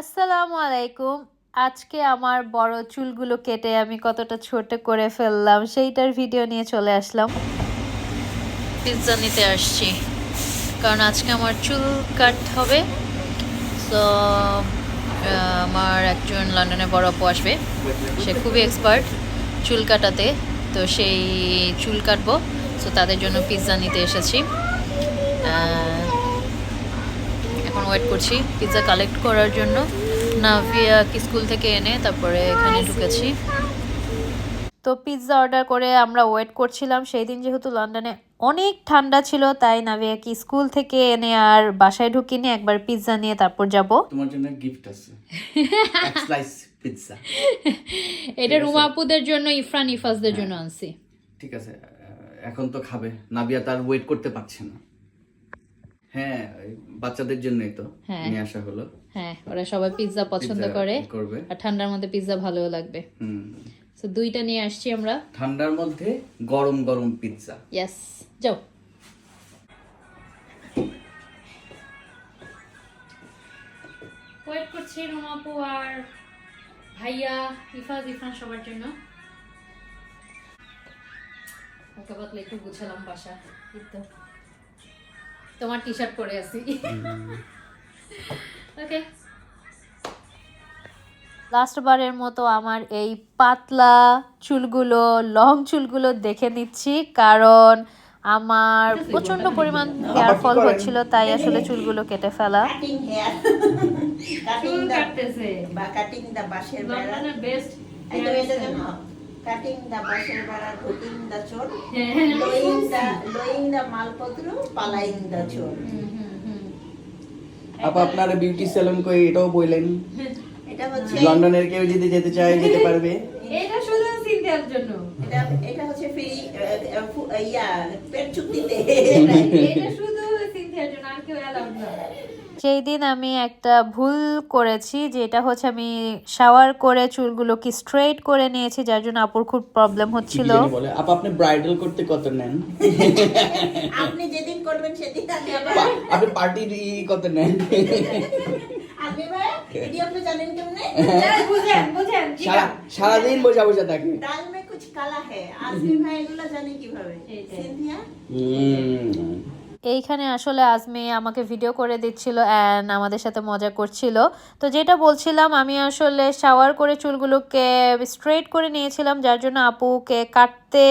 আসসালামু আলাইকুম। আজকে আমার বড় চুলগুলো কেটে আমি কতটা ছোট করে ফেললাম সেইটার ভিডিও নিয়ে চলে আসলাম। পিৎজা নিতে আসছি। কারণ আজকে আমার চুল কাট হবে। তো আমার একজন লন্ডনে বড় আপু আসবে। সে খুবই এক্সপার্ট চুল কাটাতে। তো সেই চুল কাটবো। তো তাদের জন্য পিৎজা নিতে এসেছি। ওয়েট করছি। পিৎজা কালেক্ট করার জন্য। নাভিয়া স্কুল থেকে এনে তারপরে এখানে ঢুকেছি। তো পিৎজা অর্ডার করে আমরা ওয়েট করছিলাম। সেই দিন যেহেতু লন্ডনে অনেক ঠান্ডা ছিল তাই নাভিয়া কি স্কুল থেকে এনে আর বাসায় ঢুকিনি। একবার পিৎজা নিয়ে তারপর যাব। তোমার জন্য গিফট আছে। এক স্লাইস পিৎজা এটা রুমাপুদের জন্য ইফরান ইফাজদের জন্য আনছি। ঠিক আছে। এখন তো খাবে। নাবিয়া তার ওয়েট করতে পারছে না। হ্যাঁ বাচ্চাদের জন্যই তো হ্যাঁ। নিয়ে আসা হলো। হ্যাঁ ওরা সবাই পিৎজা পছন্দ করে করবে। আর ঠান্ডার মধ্যে পিৎজা ভালোও লাগবে। হুম। তো দুইটা নিয়ে আসছি আমরা। ঠান্ডার মধ্যে গরম গরম পিৎজা ইয়াস যাও। ওয়েট করছি রুমাপু আর ভাইয়া ইফাজ ইফরান সবার জন্য। ওকে একটু গুছালাম বাসা। তোমার টি শার্ট পরে আছি। ওকে লাস্ট বারের মতো আমার এই পাতলা চুলগুলো লং চুলগুলো দেখে নিচ্ছি কারণ আমার প্রচণ্ড পরিমাণ হেয়ার ফল হচ্ছিল তাই আসলে চুলগুলো কেটে ফেলা। কাটিং হেয়ার কাটিং দা বা কাটিং এটা জানো কাটিং দা বাঁশের বেড়া ঢুকিং দা চোর লোয়িং দা লোয়িং দা মালপত্র পালাইং দা চোর আপা আপনার বিউটি সেলুন কই? এটাও বললেন এটা হচ্ছে লন্ডনের কেউ যদি যেতে চায় যেতে পারবে। এটা শুধু সিনথিয়ার জন্য। এটা এটা হচ্ছে ফ্রি ইয়া পেট চুক্তিতে। এটা শুধু সিনথিয়ার জন্য আর কেউ অ্যালাউড না। সেই দিন আমি একটা ভুল করেছি যেটা হচ্ছে আমি শাওয়ার করে চুলগুলোকে স্ট্রেট করে নিয়েছি যার জন্য আপুর খুব প্রবলেম হচ্ছিল। বলে? আপা আপনি ব্রাইডাল করতে কত নেন? আপনি যেদিন করবেন সেদিন আমি আবার আপনি পার্টি কত নেন? আপনি ভাই ভিডিও আপনি জানেন কেমনে? বুঝেন বুঝেন সারা সারাদিন বসে বসে থাকে। ডাল মে কুছ কালা ভাই এগুলো জানে কীভাবে। এইখানে আসলে আজমি আমাকে ভিডিও করে দিচ্ছিল অ্যান্ড আমাদের সাথে মজা করছিল। তো যেটা বলছিলাম, আমি আসলে শাওয়ার করে চুলগুলোকে স্ট্রেট করে নিয়েছিলাম, যার জন্য আপুকে কাটতে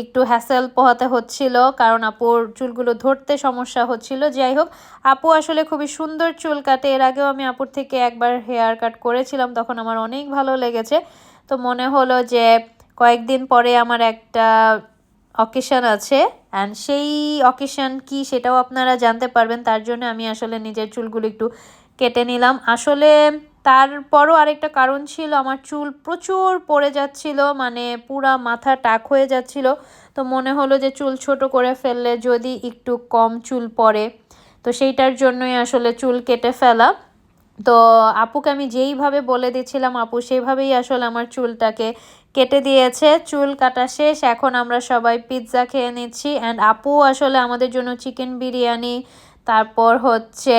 একটু হ্যাসেল পোহাতে হচ্ছিল, কারণ আপুর চুলগুলো ধরতে সমস্যা হচ্ছিল। যাই হোক, আপু আসলে খুবই সুন্দর চুল কাটে। এর আগেও আমি আপুর থেকে একবার হেয়ার কাট করেছিলাম, তখন আমার অনেক ভালো লেগেছে। তো মনে হলো যে কয়েকদিন পরে আমার একটা অকেশন আছে অ্যান্ড সেই অকেশন কি সেটাও আপনারা জানতে পারবেন, তার জন্য আমি আসলে নিজের চুলগুলো একটু কেটে নিলাম। আসলে তারপরও আরেকটা কারণ ছিল, আমার চুল প্রচুর পড়ে যাচ্ছিল মানে পুরা মাথা টাক হয়ে যাচ্ছিল, তো মনে হলো যে চুল ছোট করে ফেললে যদি একটু কম চুল পড়ে, তো সেইটার জন্যই আসলে চুল কেটে ফেলা। তো আপুকে আমি যেইভাবে বলে দিচ্ছিলাম, আপু সেইভাবেই আসলে আমার চুলটাকে কেটে দিয়েছে, চুল কাটা শেষ, এখন আমরা সবাই পিৎজা খেয়ে নিচ্ছি। অ্যান্ড আপু আসলে আমাদের জন্য চিকেন বিরিয়ানি, তারপর হচ্ছে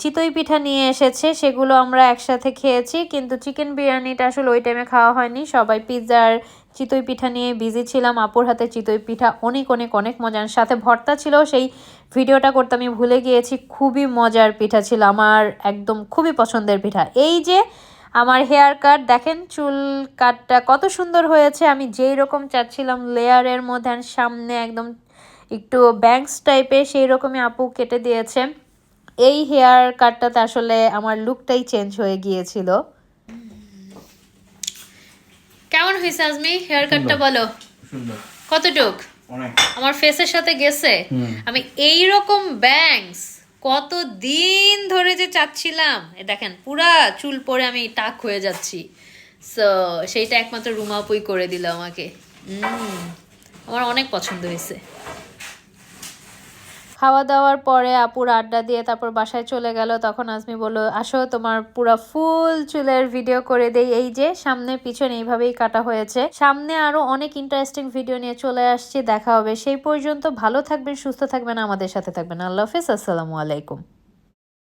চিতই পিঠা নিয়ে এসেছে, সেগুলো আমরা একসাথে খেয়েছি, কিন্তু চিকেন বিরিয়ানিটা আসলে ওই টাইমে খাওয়া হয়নি। সবাই পিৎজার চিতই পিঠা নিয়ে বিজি ছিলাম, আপুর হাতে চিতই পিঠা অনেক অনেক অনেক মজার সাথে ভর্তা ছিল, সেই ভিডিওটা করতে আমি ভুলে গিয়েছি, খুবই মজার পিঠা ছিল, আমার একদম খুবই পছন্দের পিঠা। এই যে আমার হেয়ার কাট দেখেন চুল কাটটা কত সুন্দর হয়েছে। আমি যেই রকম চাচ্ছিলাম লেয়ারের মধ্যে সামনে একদম একটু ব্যাংকস টাইপের সেই রকমই আপু কেটে দিয়েছে। এই হেয়ার কাটটাতে আসলে আমার লুকটাই চেঞ্জ হয়ে গিয়েছিল। কেমন হয়েছে আজমি? হেয়ার কাটটা বলো। সুন্দর। কতটুক? অনেক। আমার ফেসের সাথে গেছে। আমি এই রকম ব্যাংকস কত দিন ধরে যে চাচ্ছিলাম? এ দেখেন, পুরা চুল পরে আমি টাক হয়ে যাচ্ছি। সো সেইটা একমাত্র রুমাপুই করে দিল আমাকে। আমার অনেক পছন্দ হয়েছে। খাওয়া দাওয়ার পরে আপুর আড্ডা দিয়ে তারপর বাসায় চলে গেল। তখন আজমি বলল, আসো, তোমার পুরো ফুল চুলের ভিডিও করে দেই। এই যে, সামনে, পিছনে এইভাবেই কাটা হয়েছে। সামনে আরও অনেক ইন্টারেস্টিং ভিডিও নিয়ে চলে আসছি। দেখা হবে। সেই পর্যন্ত ভালো থাকবেন, সুস্থ থাকবেন, আমাদের সাথে থাকবেন। আল্লাহ হাফিজ। আসসালামু আলাইকুম।